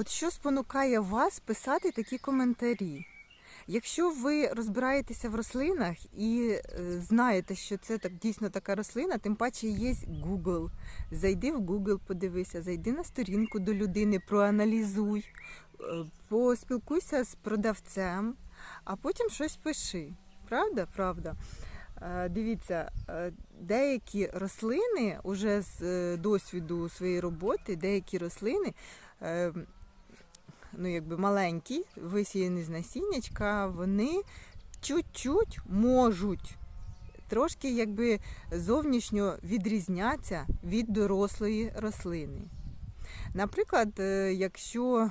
От що спонукає вас писати такі коментарі? Якщо ви розбираєтеся в рослинах і е, знаєте, що це так дійсно така рослина, тим паче є Google. Зайди в Google, подивися, зайди на сторінку до людини, проаналізуй, е, поспілкуйся з продавцем, а потім щось пиши. Правда? Правда. Е, Дивіться, деякі рослини уже з досвіду своєї роботи, деякі рослини. Е, ну, якби маленькі, висіяні з насіннячка, вони чуть-чуть можуть трошки якби зовнішньо відрізняться від дорослої рослини. Наприклад, е, якщо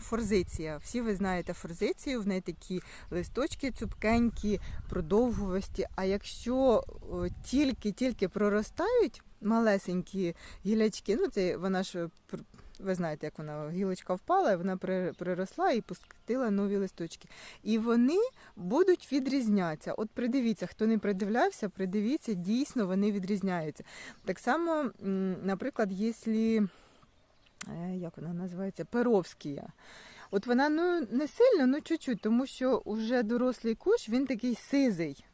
форзиція, всі ви знаєте форзицію, в неї такі листочки цупкенькі, продовгувасті. А якщо тільки-тільки проростають малесенькі гілячки, ну це вона ж пр- ви знаєте, як вона гілочка впала, вона при- приросла і пустила нові листочки. І вони будуть відрізнятися. От придивіться, хто не придивлявся, придивіться, дійсно вони відрізняються. Так само, наприклад, якщо, е, як вона називається, перовськія. От вона ну не сильно, ну чуть-чуть, тому що вже дорослий кущ, він такий сизий.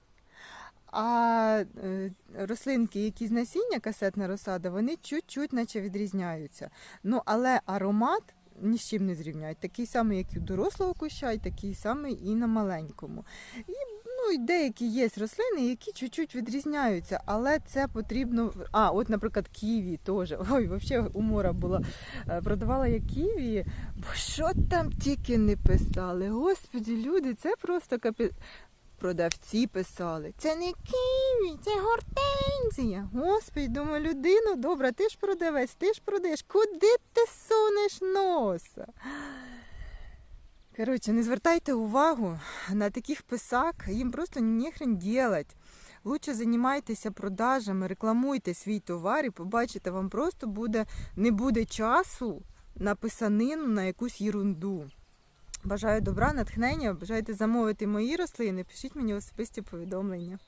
А е, рослинки, які з насіння, касетна розсада, вони чуть-чуть наче відрізняються. Ну, але аромат ні з чим не зрівняють. Такий самий, як і у дорослого куща, і такий самий і на маленькому. І, ну, деякі є рослини, які чуть-чуть відрізняються, але це потрібно. А, от, наприклад, ківі теж. Ой, взагалі умора була. Е, Продавала я ківі, бо що там тільки не писали. Господі, люди, це просто капі... Продавці писали, це не ківі, це гортензія. Господи, думаю, людину, добра, ти ж продавець, ти ж продаєш. Куди ти сунеш носа? Коротше, не звертайте увагу на таких писак, їм просто нехрен делать. Лучше займайтеся продажами, рекламуйте свій товар і побачите, вам просто буде, не буде часу на писанину, на якусь ерунду. Бажаю добра, натхнення, бажаєте замовити мої рослини, пишіть мені особисті повідомлення.